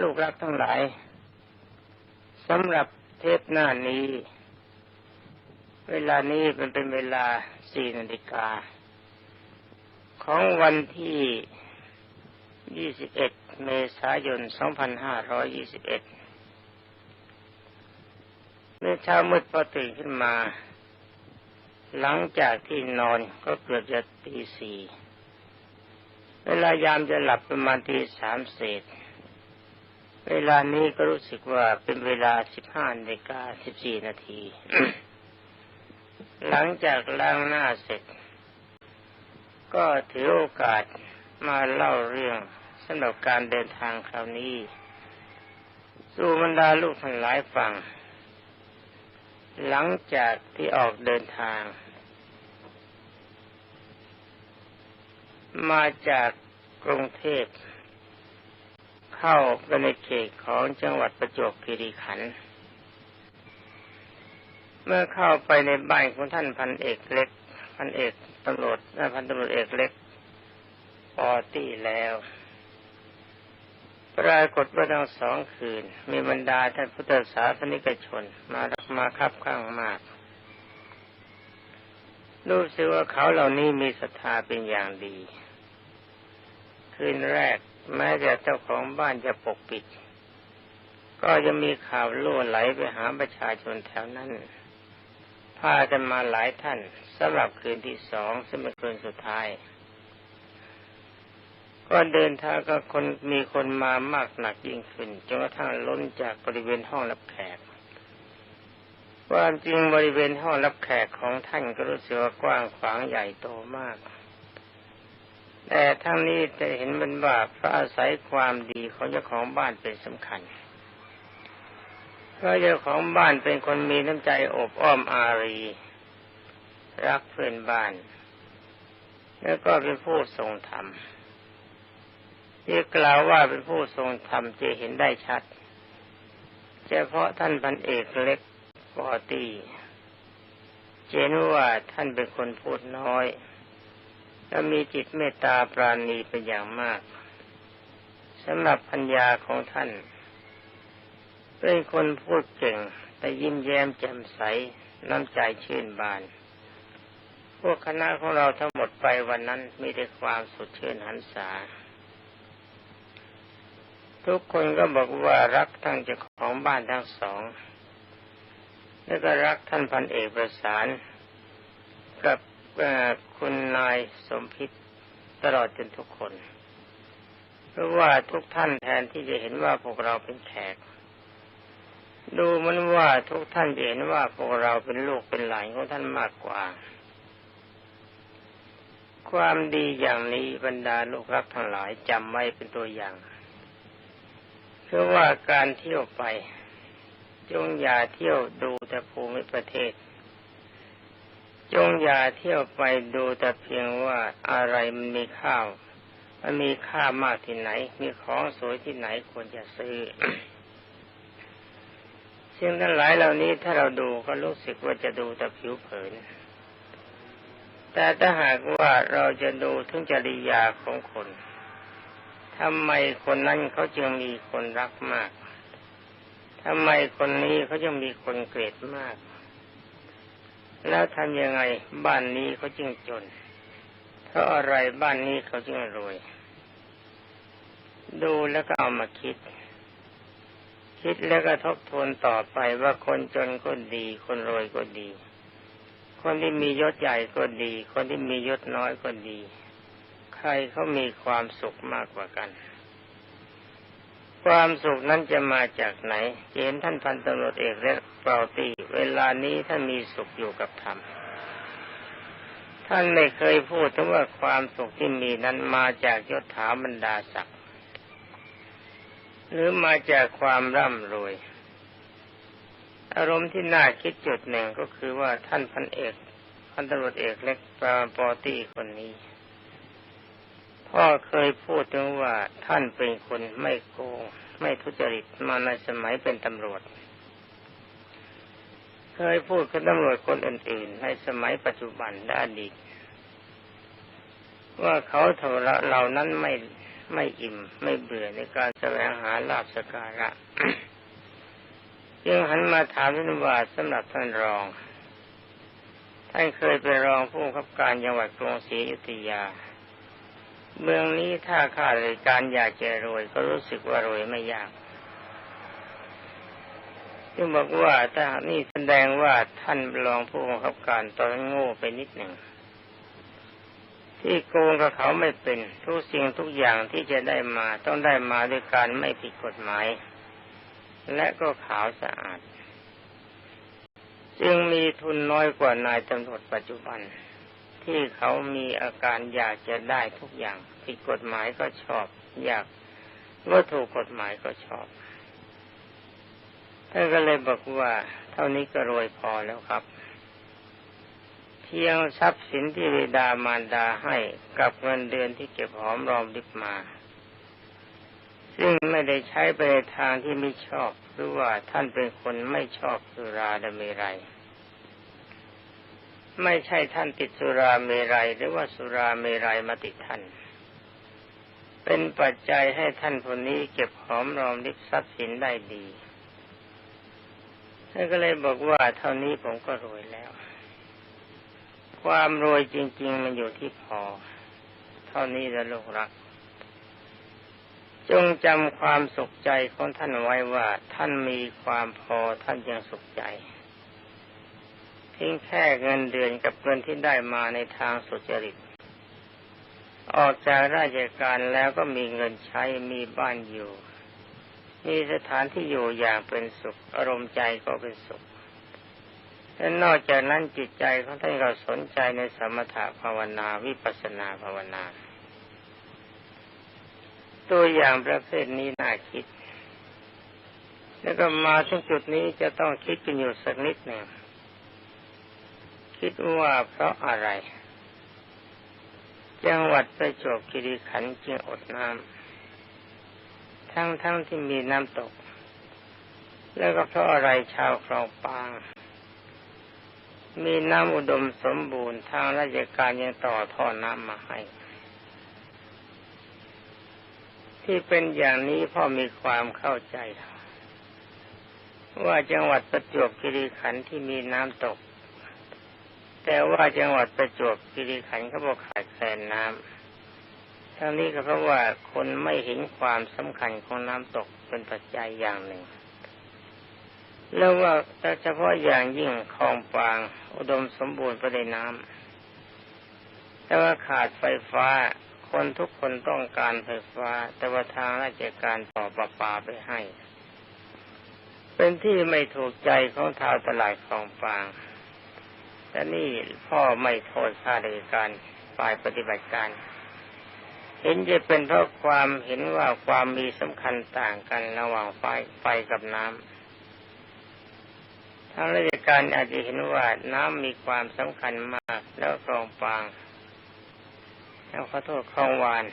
ลูกรักทั้งหลายสำหรับเทปหน้านี้ เวลานี้เป็นเป็นเวลาสี่นาฬิกา ของวันที่ยี่สิบเอ็ดเมษายนสองพันห้าร้อยยี่สิบเอ็ดเมื่อเช้ามืดพอตื่นขึ้นมา หลังจากที่นอนก็เกือบจะตีสี่เวลายามจะหลับประมาณตีสามเศษ เวลานี้ก็รู้สึกว่าเป็นเวลาสิบห้านาฬิกาสิบสี่นาที หลังจากล้างหน้าเสร็จ ก็ถือโอกาสมาเล่าเรื่องสำหรับการเดินทางคราวนี้ สู่บรรดาลูกทั้งหลายฟัง หลังจากที่ออกเดินทาง มาจากกรุงเทพ เข้าไปในเขตของจังหวัดประจวบคีรีขันธ์เมื่อเข้าไปในบ้านของท่านพันเอกเล็ก พันเอกตำรวจพันตำรวจเอกเล็กปอตี้แล้ว ปรากฏว่าทั้งสองคืน มีบรรดาท่านพุทธศาสนิกชน มารักมาคับข้างมาก รู้สึกว่าเขาเหล่านี้มีศรัทธาเป็นอย่างดี คืนแรก แม้แต่เจ้าของบ้านจะปกปิด ก็จะมีข่าวล่วไหลไปหาประชาชนแถวนั้นพากันมาหลายท่านสำหรับคืนที่สองซึ่งเป็นคืนสุดท้าย ก็เดินทางก็คนมีคนมามากหนักยิ่งขึ้นจนกระทั่งล้นจากบริเวณห้องรับแขกความจริงบริเวณห้องรับแขกของท่านก็รู้สึกว่ากว้างขวางใหญ่โตมาก แต่ทั้งนี้จะเห็นมันว่าพระอาศัยความดีของเจ้าของบ้านเป็นสำคัญเพราะเจ้าของบ้านเป็นคนมีน้ำใจอบอ้อมอารี รักเพื่อนบ้าน แล้วก็เป็นผู้ทรงธรรมที่กล่าวว่าเป็นผู้ทรงธรรมจะเห็นได้ชัดเฉพาะท่านพันเอกเล็กปอตีเจนว่าท่านเป็นคนพูดน้อย และมีจิตเมตตาปราณีเป็นอย่างมากสำหรับพัญญาของท่าน เป็นคนพูดเก่งแต่ยิ้มแย้มแจ่มใสน้ำใจชื่นบาน พวกคณะของเราทั้งหมดไปวันนั้นมีแต่ความสดชื่นหันษา ทุกคนก็บอกว่ารักทั้งเจ้าของบ้านทั้งสอง แล้วก็รักท่านพันเอกประสานกับ คุณนายสมพิษตลอดจนทุกคนเพราะว่าทุกท่านแทนที่จะเห็นว่าพวกเราเป็นแขก ดูมันว่าทุกท่านจะเห็นว่าพวกเราเป็นลูกเป็นหลานของท่านมากกว่า ความดีอย่างนี้บรรดาลูกรักทั้งหลายจำไว้เป็นตัวอย่างเพราะว่าการเที่ยวไป จงอย่าเที่ยวดูแต่ภูมิประเทศ จงอย่าเที่ยวไปดูแต่เพียงว่าอะไรมันมีข้าว มันมีค่ามากที่ไหน มีของสวยที่ไหนควรจะซื้อสิ่งทั้งหลายเหล่านี้ถ้าเราดูก็รู้สึกว่าจะดูแต่ผิวเผิน แต่ถ้าหากว่าเราจะดูถึงจริยาของคนทำไมคนนั้นเขาจึงมีคนรักมากทำไมคนนี้เขายังมีคนเกลียดมาก แล้วทำยังไงบ้านนี้เขาจึงจน เพราะอะไรบ้านนี้เขาจึงรวย ดูแล้วก็เอามาคิด คิดแล้วก็ทบทวนต่อไปว่าคนจนก็ดี คนรวยก็ดี คนที่มียศใหญ่ก็ดี คนที่มียศน้อยก็ดี ใครเขามีความสุขมากกว่ากัน ความสุขนั้นจะมาจากไหนเห็นท่านพันตำรวจเอกและเปาตีเวลานี้ท่านมีสุขอยู่กับธรรมท่านไม่เคยพูดถึงว่าความสุขที่มีนั้นมาจากยศถาบรรดาศักดิ์หรือมาจากความร่ำรวย อารมณ์ที่น่าคิดจุดหนึ่งก็คือว่าท่านพันเอกพันตำรวจเอกเล็กปาปอตีคนนี้ พ่อเคยพูดถึงว่าท่านเป็นคนไม่โกง ไม่ทุจริตมาในสมัยเป็นตำรวจ เคยพูดกับตำรวจคนอื่น ๆ ในสมัยปัจจุบันและอดีตว่าเขาเถระเหล่านั้นไม่ไม่อิ่มไม่เบื่อในการแสวงหาลาบสการะจึงหันมาถามท่านว่าสำหรับท่านรอง ท่านเคยเป็นรองผู้ขับการจังหวัดกรุงศรีอยุธยา เมืองนี้ถ้าข้าราชการอยากจะรวย ก็รู้สึกว่ารวยไม่ยากจึงบอกว่าถ้านี่แสดงว่าท่านรองผู้บังคับการตอนโง่ไปนิดหนึ่งที่โกงกับเขาไม่เป็นทุกสิ่งทุกอย่างที่จะได้มาต้องได้มาด้วยการไม่ผิดกฎหมาย และก็ขาวสะอาด จึงมีทุนน้อยกว่านายตำรวจปัจจุบัน ที่เขามีอาการอยากจะได้ทุกอย่างผิดกฎหมายก็ชอบ อยากเมื่อถูกกฎหมายก็ชอบท่านก็เลยบอกว่า เท่านี้ก็รวยพอแล้วครับ เพียงทรัพย์สินที่บิดามารดาให้กับเงินเดือนที่เก็บหอมรอมริบมา ซึ่งไม่ได้ใช้ไปในทางที่ไม่ชอบ หรือว่าท่านเป็นคนไม่ชอบสุราดเมรัย ไม่ใช่ท่านติดสุราเมรัยหรือว่าสุราเมรัยมาติดท่าน เป็นปัจจัยให้ท่านคนนี้เก็บหอมรอมริบทรัพย์สินได้ดีท่านก็เลยบอกว่าเท่านี้ผมก็รวยแล้ว ความรวยจริง ๆ มันอยู่ที่พอ เท่านี้แล้วลูกรัก จงจำความสุขใจของท่านไว้ว่า ท่านมีความพอท่านยังสุขใจ เพียงแค่เงินเดือนกับเงินที่ได้มาในทางสุจริต ออกจากราชการแล้วก็มีเงินใช้มีบ้านอยู่ มีสถานที่อยู่อย่างเป็นสุข อารมณ์ใจก็เป็นสุขและนอกจากนั้นจิตใจของท่านก็สนใจในสมถะภาวนาวิปัสนาภาวนา ตัวอย่างประเภทนี้น่าคิด แล้วก็มาถึงจุดนี้จะต้องคิดกันอยู่สักนิดหนึ่ง คิดว่าเพราะอะไร จังหวัดประจวบคีรีขันธ์จึงอดน้ำทั้งทั้งที่มีน้ำตก แล้วก็เพราะอะไรชาวคลองปาง มีน้ำอุดมสมบูรณ์ทางราชการยังต่อท่อน้ำมาให้ ที่เป็นอย่างนี้พ่อมีความเข้าใจว่าจังหวัดประจวบคีรีขันธ์ที่มีน้ำตก แต่ว่าจังหวัดประจวบคีรีขันธ์เขาบอกขาดแคลนน้ำทั้งนี้ก็เพราะว่าคนไม่เห็นความสำคัญของน้ำตกเป็นปัจจัยอย่างหนึ่ง แล้วว่าเฉพาะอย่างยิ่งคลองปาง อุดมสมบูรณ์ไปด้วยน้ำแต่ว่าขาดไฟฟ้า คนทุกคนต้องการไฟฟ้า แต่ว่าทางราชการต่อประปาไปให้ เป็นที่ไม่ถูกใจของทาวตลาดคลองปาง แต่นี่พ่อไม่โทษข้าราชการฝ่ายปฏิบัติการ เห็นจะเป็นเพราะความเห็นว่าความมีสำคัญต่างกันระหว่างไฟไฟกับน้ำทางราชการอาจจะเห็นว่าน้ำมีความสำคัญมากแล้วคลองปางแล้วขอโทษคลองวาน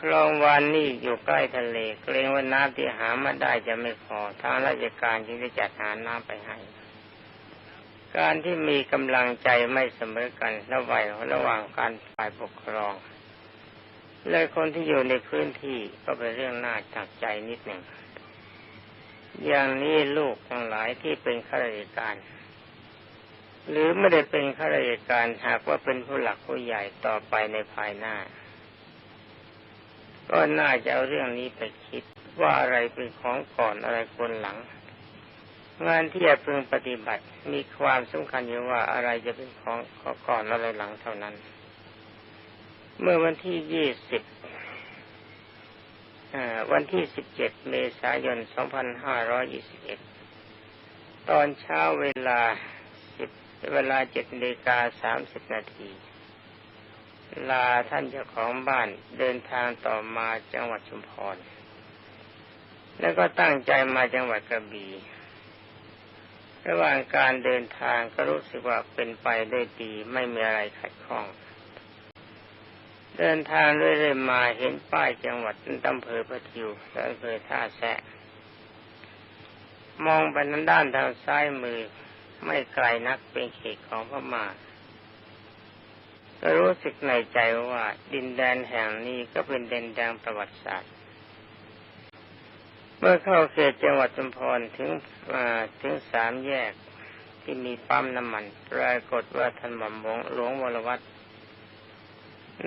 คลองวานนี่อยู่ใกล้ทะเลเกรงว่าน้ำที่หามาได้จะไม่พอทางราชการจึงได้จัดหาน้ำไปให้ การที่มีกำลังใจไม่เสมอกันระหว่างระหว่างการฝ่ายปกครอง และคนที่อยู่ในพื้นที่ก็เป็นเรื่องน่าจักใจนิดหนึ่ง อย่างนี้ลูกทั้งหลายที่เป็นข้าราชการ หรือไม่ได้เป็นข้าราชการหากว่าเป็นผู้หลักผู้ใหญ่ต่อไปในภายหน้า ก็น่าจะเอาเรื่องนี้ไปคิดว่าอะไรเป็นของก่อนอะไรคนหลัง งานที่จะพึงปฏิบัติมีความสำคัญอยู่ว่าอะไรจะเป็นของก่อนอะไรหลังเท่านั้น เมื่อวันที่ยี่สิบวันที่สิบเจ็ดเมษายนสองพันห้าร้อยี่สิบเอ็ดตอนเช้าเวลาสิบเวลาเจ็ดนาฬิกาสามสิบนาทีลาท่านเจ้าของบ้านเดินทางต่อมาจังหวัดชุมพร แล้วก็ตั้งใจมาจังหวัดกระบี่ ระหว่างการเดินทางก็รู้สึกว่าเป็นไปได้ดีไม่มีอะไรขัดข้อง เดินทางเรื่อยๆมาเห็นป้ายจังหวัดอำเภอประทิวและอำเภอท่าแซะมองไปทางด้านทางซ้ายมือ ไม่ไกลนักเป็นเขตของพม่าก็รู้สึกในใจว่าดินแดนแห่งนี้ก็เป็นดินแดนประวัติศาสตร์ เมื่อเข้าเขตจังหวัดชุมพรถึงถึงสามแยกที่มีปั๊มน้ำมันปรากฏว่าท่านหม่อมหลวงวรวัตร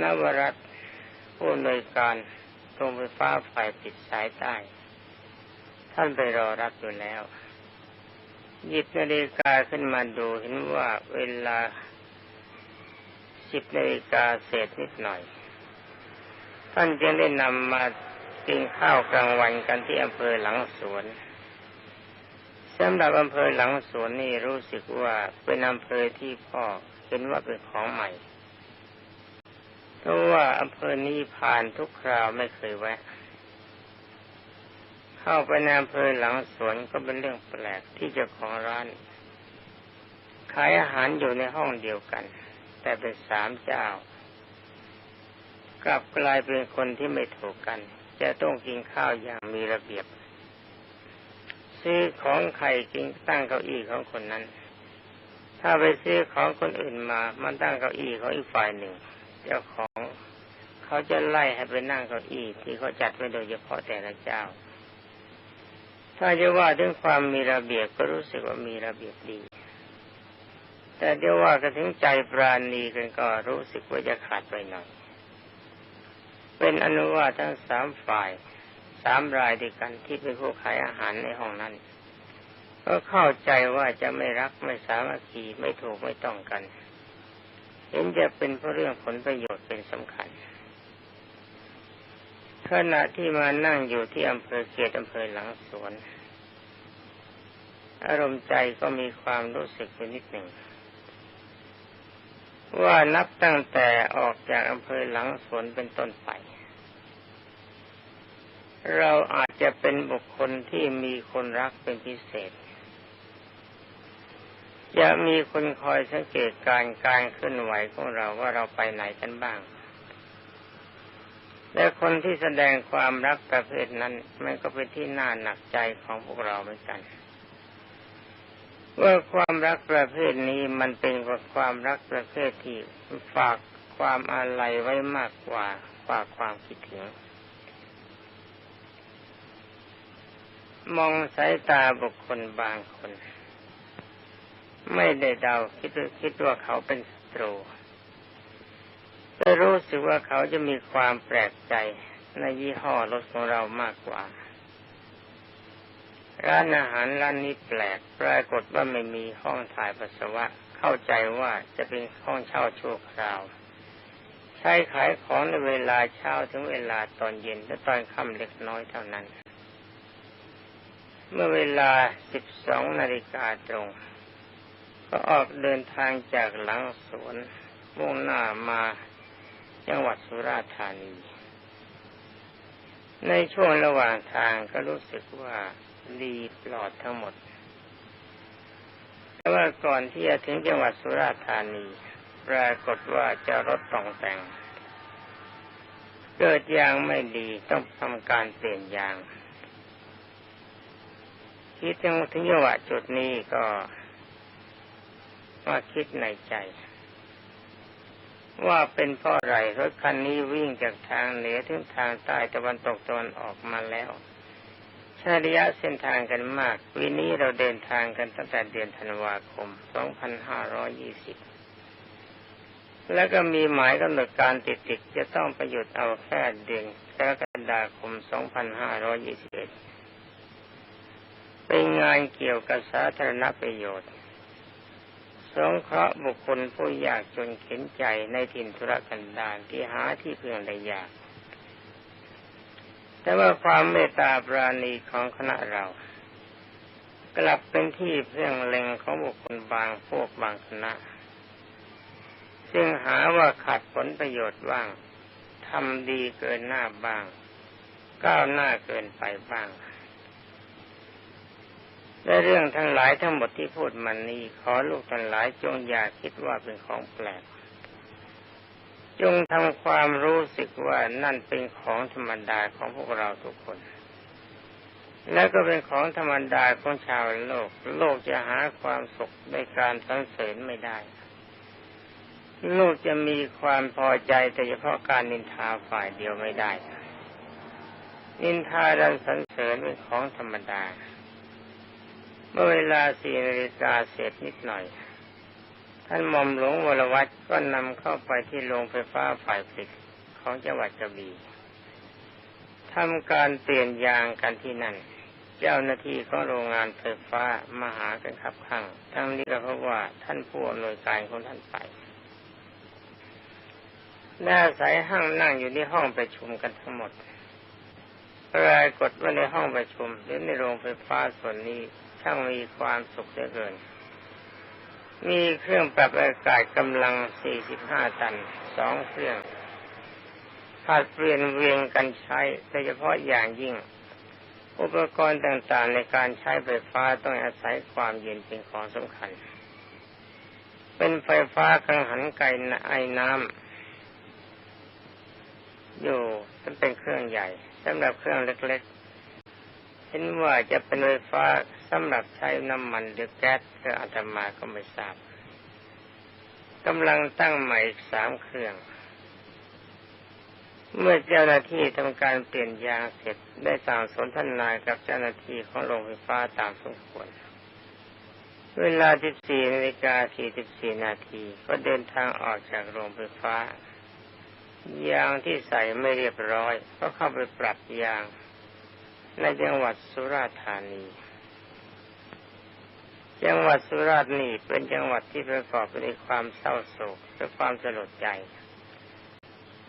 นวรัตผู้อำนวยการโรงไฟฟ้าฝ่ายปิดสายใต้ ท่านไปรอรับอยู่แล้วหยิบนาฬิกาขึ้นมาดูเห็นว่าเวลาสิบนาฬิกาเศษนิดหน่อย ท่านจึงได้นำมา กินข้าวกลางวันกันที่อำเภอหลังสวนสำหรับอำเภอหลังสวนนี่รู้สึกว่าเป็นอำเภอที่พ่อเห็นว่าเป็นของใหม่ เพราะว่าอำเภอนี้ผ่านทุกคราวไม่เคยแวะ เข้าไปในอำเภอหลังสวนก็เป็นเรื่องแปลกที่เจ้าของร้านขายอาหารอยู่ในห้องเดียวกัน แต่เป็นสามเจ้ากลับกลายเป็นคนที่ไม่ถูกกัน จะต้องกินข้าวอย่างมีระเบียบ ซื้อของใครกินตั้งเก้าอี้ของคนนั้น ถ้าไปซื้อของคนอื่นมา มันตั้งเก้าอี้ของอีกฝ่ายหนึ่ง เจ้าของเขาจะไล่ให้ไปนั่งเก้าอี้ที่เขาจัดไว้โดยเฉพาะแต่ละเจ้า ถ้าจะว่าถึงความมีระเบียบก็รู้สึกว่ามีระเบียบดีแต่เดี๋ยวว่ากันถึงใจปราณีกันก็รู้สึกว่าจะขาดไปหน่อย เป็นอนุว่าทั้งสามฝ่ายสามรายด้วยกันที่เป็นผู้ขายอาหารในห้องนั้น ก็เข้าใจว่าจะไม่รักไม่สามัคคีไม่ถูกไม่ต้องกัน เห็นจะเป็นเพราะเรื่องผลประโยชน์เป็นสำคัญขณะที่มานั่งอยู่ที่อำเภอเขตอำเภอหลังสวน อารมณ์ใจก็มีความรู้สึกไปนิดหนึ่ง ว่านับตั้งแต่ออกจากอำเภอหลังสวนเป็นต้นไป เราอาจจะเป็นบุคคลที่มีคนรักเป็นพิเศษ จะมีคนคอยสังเกตการการเคลื่อนไหวของเราว่าเราไปไหนกันบ้าง และคนที่แสดงความรักประเภทนั้นมันก็เป็นที่น่าหนักใจของพวกเราเหมือนกัน ว่าความรักประเภทนี้มันเป็นความรักประเภทที่ฝากความอาลัยไว้มากกว่าฝากความคิดถึง มองสายตาบุคคลบางคน ไม่ได้เดาคิดคิดว่าเขาเป็นศัตรูแต่รู้สึกว่าเขาจะมีความแปลกใจในยี่ห้อรถของเรามากกว่า ร้านอาหารร้านนี้แปลก ปรากฏว่าไม่มีห้องถ่ายปัสสาวะ เข้าใจว่าจะเป็นห้องเช่าชั่วคราว ใช้ขายของในเวลาเช้าถึงเวลาตอนเย็นและตอนค่ำเล็กน้อยเท่านั้น เมื่อเวลา 12 นาฬิกาตรง ก็ออกเดินทางจากหลังสวนมุ่งหน้ามาจังหวัดสุราษฎร์ธานี ในช่วงระหว่างทางก็รู้สึกว่า ดีปลอดทั้งหมด แต่ว่าก่อนที่จะถึงจังหวัดสุราษฎร์ธานีปรากฏว่าจะรถต้องแต่ง เกิดยางไม่ดีต้องทำการเปลี่ยนยางคิดถึงถึงจังหวะจุดนี้ก็มาคิดในใจ ว่าเป็นเพราะอะไรรถคันนี้วิ่งจากทางเหนือถึงทางใต้ตะวันตกตะวันออกมาแล้ว ใช้ระยะเส้นทางกันมากวีนี้เราเดินทางกันตั้งแต่เดือนธันวาคม 2520 แล้วก็มีหมายกำหนดการติดติดจะต้องประยุทธ์เอาแค่เดือนกรกฎาคม 2521 เป็นงานเกี่ยวกับสาธารณประโยชน์ สงเคราะห์บุคคลผู้ยากจนเข็นใจในถิ่นธุรกันดารที่หาที่พื่อได้ยาก แต่ว่าความเมตตาปราณีของคณะเรา กลับเป็นที่เพื่องเล็งของบุคคลบางพวกบางคณะ ซึ่งหาว่าขัดผลประโยชน์บ้างทำดีเกินหน้าบ้าง ก้าวหน้าเกินไปบ้างและเรื่องทั้งหลายทั้งหมดที่พูดมันนี้ขอลูกทั้งหลายจงอย่าคิดว่าเป็นของแปลก จงทำความรู้สึกว่านั่นเป็นของธรรมดาของพวกเราทุกคน และก็เป็นของธรรมดาของชาวโลก โลกจะหาความสุขในการสรรเสริญไม่ได้ โลกจะมีความพอใจแต่เฉพาะการนินทาฝ่ายเดียวไม่ได้ นินทาดันสรรเสริญเป็นของธรรมดา เมื่อเวลาสี่นาฬิกาเสร็จนิดหน่อย ท่านมอมหลวงวรวัตรก็นำเข้าไปที่โรงไฟฟ้าฝ่ายผลิตของจังหวัดกระบี่ทำการเปลี่ยนยางกันที่นั่น เจ้าหน้าที่ของโรงงานไฟฟ้ามาหากันขับข้างทั้งนี้ก็เพราะว่าท่านผู้อำนวยการของท่านไปหน้าสายห้างนั่งอยู่ในห้องประชุมกันทั้งหมดปรากฏว่าในห้องประชุมหรือในโรงไฟฟ้าส่วนนี้ช่างมีความสุขเหลือเกิน มีเครื่องปรับอากาศกำลัง 45 ตัน สองเครื่องผัดเปลี่ยนเวียงกันใช้โดยเฉพาะอย่างยิ่ง อุปกรณ์ต่างๆในการใช้ไฟฟ้าต้องอาศัยความเย็นเป็นของสำคัญ เป็นไฟฟ้ากังหันไกไอน้ำอยู่มันเป็นเครื่องใหญ่สำหรับเครื่องเล็กๆเห็นว่าจะเป็นไฟฟ้า สำหรับใช้น้ำมันหรือแก๊สก็อาตมาก็ไม่ทราบกำลังตั้งใหม่อีกสามเครื่อง เมื่อเจ้าหน้าที่ทำการเปลี่ยนยางเสร็จได้สั่งสนทนายกับเจ้าหน้าที่ของโรงไฟฟ้าตามสมควร เวลา 14นาฬิกา44นาทีก็เดินทางออกจากโรงไฟฟ้ายางที่ใส่ไม่เรียบร้อย ก็เข้าไปปรับยาง ในจังหวัดสุราษฎร์ธานี จังหวัดสุราษฎร์นี่เป็นจังหวัดที่ประกอบไปด้วยความเศร้าโศกและความสลดใจ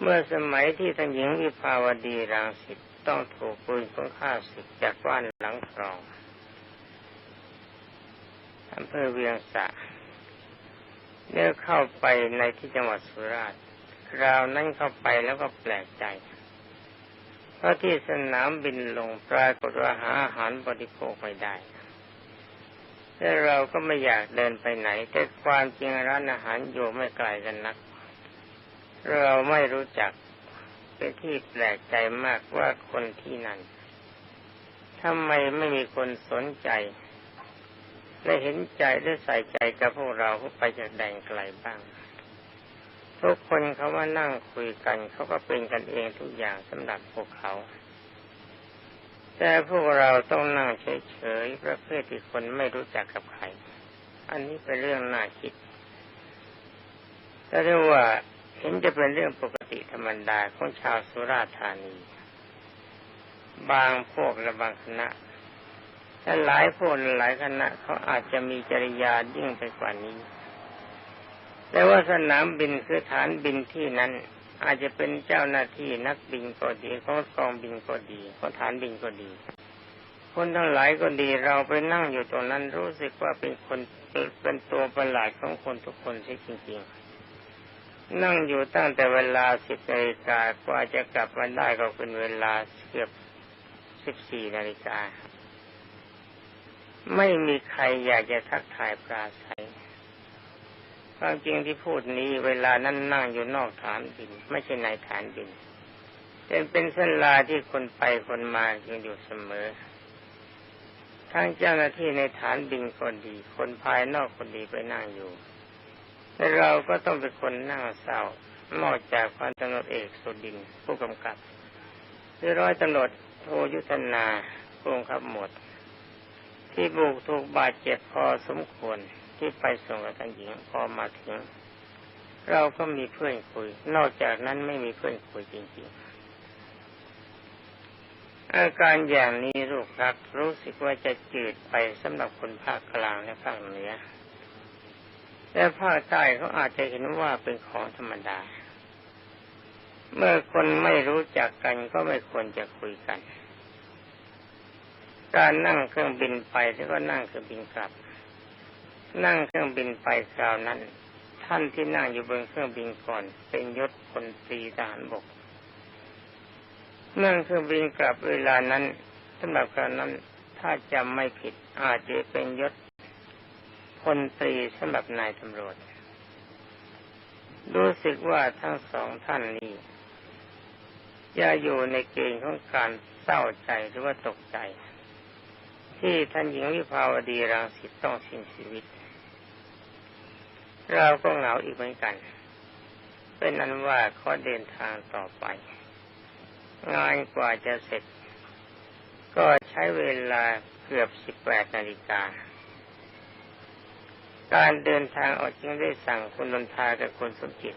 เมื่อสมัยที่ท่านหญิงวิภาวดีรังสิตต้องถูกปืนของข้าศึกจากบ้านหลังครองอำเภอเวียงสะเนื้อเข้าไปในที่จังหวัดสุราษฎร์คราวนั้นเข้าไปแล้วก็แปลกใจ เพราะที่สนามบินลงปรากฏว่าหาอาหารบริโภคไม่ได้ และเราก็ไม่อยากเดินไปไหน แต่ความจริงร้านอาหารอยู่ไม่ไกลกันนัก เราไม่รู้จักเป็นที่แปลกใจมากว่าคนที่นั่นทำไมไม่มีคนสนใจและเห็นใจและใส่ใจกับพวกเราผู้ไปจากแดนไกลบ้าง ทุกคนเขาว่านั่งคุยกัน เขาก็เป็นกันเองทุกอย่างสำหรับพวกเขา แต่พวกเราต้องนั่งเฉยๆประเภทที่คนไม่รู้จักกับใคร อันนี้เป็นเรื่องน่าคิดแต่เรียกว่าเห็นจะเป็นเรื่องปกติธรรมดาของชาวสุราษฎร์ธานี บางพวกและบางคณะแต่หลายพวกหลายคณะเขาอาจจะมีจริยายิ่งไปกว่านี้ แต่ว่าสนามบินคือฐานบินที่นั้น อาจจะเป็นเจ้าหน้าที่นักบินก็ดีของกองบินก็ดีของฐานบินก็ดี คนทั้งหลายก็ดีเราไปนั่งอยู่ตรงนั้นรู้สึกว่าเป็นคนเป็นตัวประหลาดของคนทุกคนใช่จริงๆ นั่งอยู่ตั้งแต่เวลาสิบนาฬิกากว่าจะกลับมาได้ก็เป็นเวลาเกือบสิบสี่นาฬิกา ไม่มีใครอยากจะทักทายปราศัย ความจริงที่พูดนี้เวลานั้นนั่งอยู่นอกฐานบิน ไม่ใช่ในฐานบินเป็นเป็นเส้นลาที่คนไปคนมาอยู่อยู่เสมอ ทั้งเจ้าหน้าที่ในฐานบินคนดี คนภายนอกคนดีไปนั่งอยู่เราก็ต้องเป็นคนนั่งเศร้านอกจากพันตำรวจเอกสุดิน ผู้กำกับหรือร้อยตำรวจโทยุทธนาผู้กำกับหมด ที่บุกถูกบาดเจ็บพอสมควร ที่ไปส่งกับท่านหญิงพอมาถึง เราก็มีเพื่อนคุย นอกจากนั้นไม่มีเพื่อนคุยจริงๆ อาการอย่างนี้ลูกรักรู้สึกว่าจะจืดไปสำหรับคนภาคกลางและภาคเหนือแต่ภาคใต้เขาอาจจะเห็นว่าเป็นของธรรมดา เมื่อคนไม่รู้จักกันก็ไม่ควรจะคุยกัน การนั่งเครื่องบินไปแล้วก็นั่งเครื่องบินกลับ นั่งเครื่องบินไปคราวนั้น ท่านที่นั่งอยู่บนเครื่องบินก่อน เป็นยศพลตรีทหารบกนั่งเครื่องบินกลับเวลานั้นสำหรับการนั้นถ้าจำไม่ผิดอาจจะเป็นยศพลตรีสำหรับนายตำรวจ รู้สึกว่าทั้งสองท่านนี้จะอยู่ในเกณฑ์ของการเศร้าใจหรือว่าตกใจ ที่ท่านหญิงวิภาวดีรังสิตต้องสิ้นชีวิต เราก็เหงาอีกเหมือนกัน เป็นอันว่าเขาเดินทางต่อไป งานกว่าจะเสร็จ ก็ใช้เวลาเกือบสิบแปดนาฬิกา การเดินทางออกจึงได้สั่งคุณนนทากับคุณสมจิต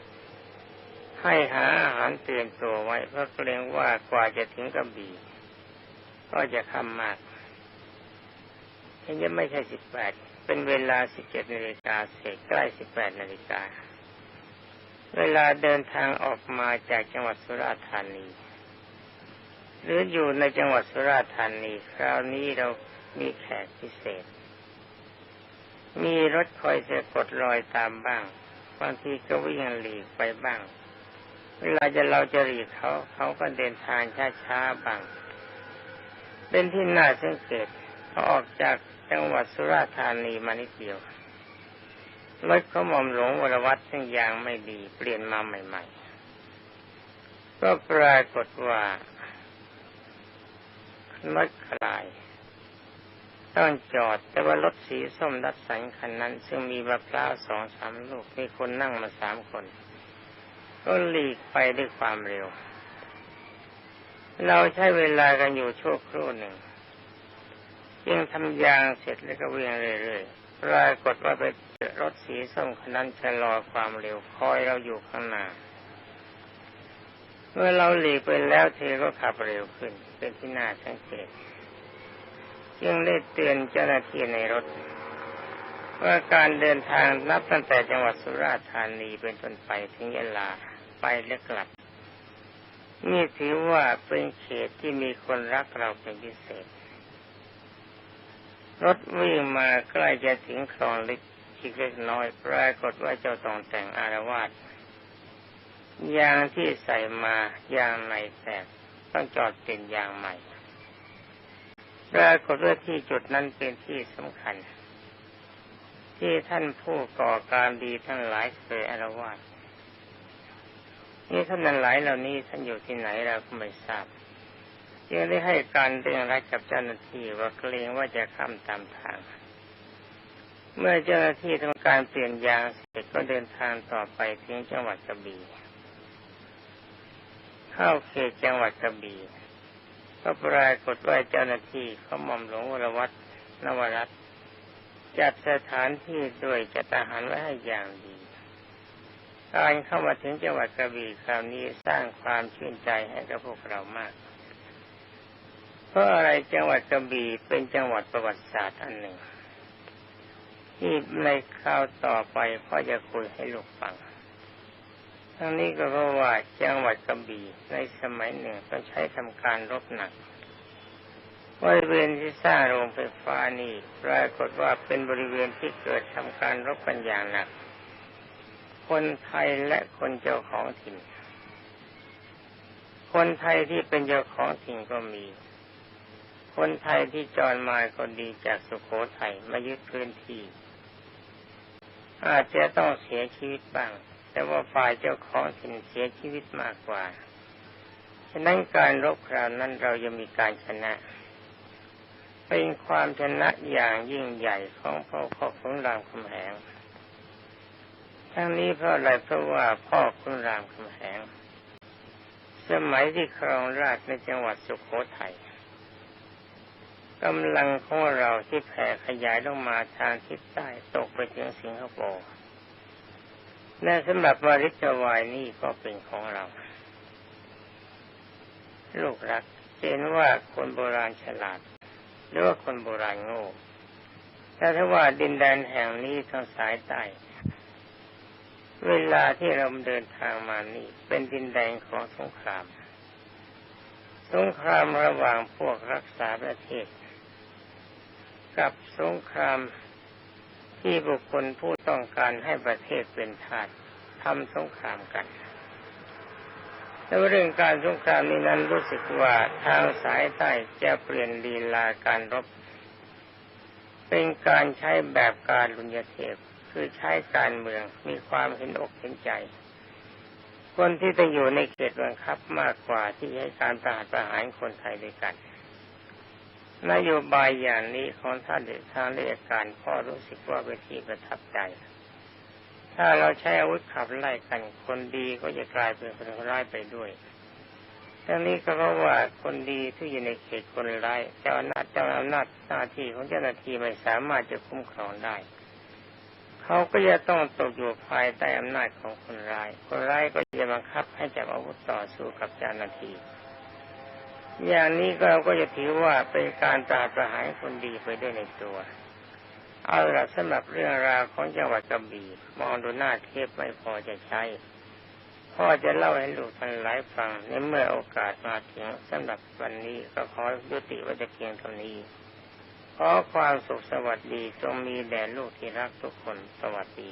ให้หาอาหารเตือนตัวไว้เพราะเกรงว่ากว่าจะถึงกระบี่ก็จะค่ำมากยังไม่ใช่สิบแปด เป็นเวลาสิบเจ็ดนาฬิกาเศษใกล้สิบแปดนาฬิกา เวลาเดินทางออกมาจากจังหวัดสุราษฎร์ธานี หรืออยู่ในจังหวัดสุราษฎร์ธานี คราวนี้เรามีแขกพิเศษ มีรถคอยจะกดรอยตามบ้าง บางทีก็วิ่งหลีกไปบ้าง เวลาจะเราจะหลีกเขาเขาก็เดินทางช้าๆบ้าง เป็นที่น่าสังเกต อออกจากจังหวัดสุราษฎร์ธานีมานิดเดียวรถเขาหม่อมหลวงวรวัตรซึ่งยางไม่ดีเปลี่ยนมาใหม่ ๆ ก็ปรากฏว่ารถคลาย ต้องจอดแต่ว่ารถสีส้มรัดสันคันนั้น ซึ่งมีมะพร้าวสองสามลูกมีคนนั่งมาสามคน ก็หลีกไปด้วยความเร็ว เราใช้เวลากันอยู่ชั่วครู่หนึ่ง ยังทำยางเสร็จแล้วก็วิ่งเรื่อยๆปรากฏว่าไปรถสีส้มคันนั้นชะลอความเร็วคอยเราอยู่ข้างหน้า เมื่อเราหลีกไปแล้วเธอก็ขับเร็วขึ้น เป็นที่น่าสังเกตจึงได้เตือนเจ้าหน้าที่ในรถว่าการเดินทางนับตั้งแต่จังหวัดสุราษฎร์ธานีเป็นต้นไปถึงยะลาไปและกลับ นี่ถือว่าเป็นเขตที่มีคนรักเราเป็นพิเศษ รถวิ่งมาใกล้จะถึงคลองเล็กอีกเล็กน้อยปรากฏว่าเจ้าตองแต่งอารวาสยางที่ใส่มายางในแตกต้องจอดเปลี่ยนยางใหม่ปรากฏว่าที่จุดนั้นเป็นที่สำคัญ ที่ท่านผู้ก่อการดีทั้งหลายเคยอารวาสนี่ท่านนั้นหลายเหล่านี้ท่านอยู่ที่ไหนเราก็ไม่ทราบ จึงได้ให้การเร่งรัดกับเจ้าหน้าที่ว่าเกรงว่าจะข้ามตามทาง เมื่อเจ้าหน้าที่ทำการเปลี่ยนยางเสร็จก็เดินทางต่อไปถึงจังหวัดกระบี่เข้าเขตจังหวัดกระบี่ก็ปรากฏว่าเจ้าหน้าที่เขาหม่อมหลวงวรวัตนวรัตจัดสถานที่ด้วยจัดอาหารไว้ให้อย่างดีการเข้ามาถึงจังหวัดกระบี่คราวนี้สร้างความชื่นใจให้กับพวกเรามาก ราะอะไรจังหวัดกระบี่เป็นจังหวัดประวัติศาสตร์อันหนึ่ง ที่ในคราวต่อไปพ่อจะคุยให้ลูกฟัง ทั้งนี้ก็เพราะว่าจังหวัดกระบี่ในสมัยหนึ่งต้องใช้ทำการรบหนักบริเวณที่สร้างโรงไฟฟ้านี่ปรากฏว่าเป็นบริเวณที่เกิดทำการรบกันอย่างหนัก คนไทยและคนเจ้าของถิ่น คนไทยที่เป็นเจ้าของถิ่นก็มี คนไทยที่จรมาคนดีจากสุโขทัยมายึดพื้นที่ อาจจะต้องเสียชีวิตบ้าง แต่ว่าฝ่ายเจ้าของถิ่นเสียชีวิตมากกว่า ฉะนั้นการรบคราวนั้นเรายังมีการชนะ เป็นความชนะอย่างยิ่งใหญ่ของพ่อของรามคำแหงทั้งนี้เพราะอะไรเพราะว่าพ่อคุณรามคำแหง สมัยที่ครองราชในจังหวัดสุโขทัย กำลังของเราที่แผ่ขยายลงมาทางทิศใต้ตกไปถึงสิงคโปร์และสำหรับวาริจวายนี่ก็เป็นของเรา ลูกรักเห็นว่าคนโบราณฉลาด หรือว่าคนโบราณโง่แต่ถ้าว่าดินแดนแห่งนี้ทางสายใต้เวลาที่เราเดินทางมานี่เป็นดินแดนของสงคราม สงครามระหว่างพวกรักษาประเทศ กับสงครามที่บุคคลผู้ต้องการให้ประเทศเป็นทาสทำสงครามกันแต่เรื่องการสงครามนี้นั้นรู้สึกว่าทางสายใต้จะเปลี่ยนลีลาการรบ เป็นการใช้แบบการลุญยเทพคือใช้การเมืองมีความเห็นอกเห็นใจ คนที่จะอยู่ในเขตบังคับมากกว่าที่ให้การประหารประหารคนไทยด้วยกัน นโยบายอย่างนี้ของท่านเดชทางเลขาการพ่อรู้สึกว่าเป็นที่ประทับใจ ถ้าเราใช้อาวุธขับไล่กันคนดีก็จะกลายเป็นคนร้ายไปด้วยทั้งนี้ก็เพราะว่าคนดีที่อยู่ในเขตคนร้ายเจ้าอำนาเจ้าอำนาจหน้าที่ของเจ้าหน้าที่ไม่สามารถจะคุ้มครองได้เขาก็จะต้องตกอยู่ภายใต้อำนาจของคนร้าย คนร้ายก็จะบังคับให้จับอาวุธต่อสู้กับเจ้าหน้าที่ อย่างนี้ก็เราก็จะถือว่าเป็นการปราประหารคนดีไปด้วยในตัว เอาละสำหรับเรื่องราวของจังหวัดกระบี่มองดูหน้าเทปไม่พอจะใช้ พ่อจะเล่าให้ลูกทันหลายฟังในเมื่อโอกาสมาถึงสำหรับวันนี้ก็ขอยุติว้แต่เพียงเท่านี้ ขอความสุขสวัสดีจงมีแด่ลูกที่รักทุกคนสวัสดี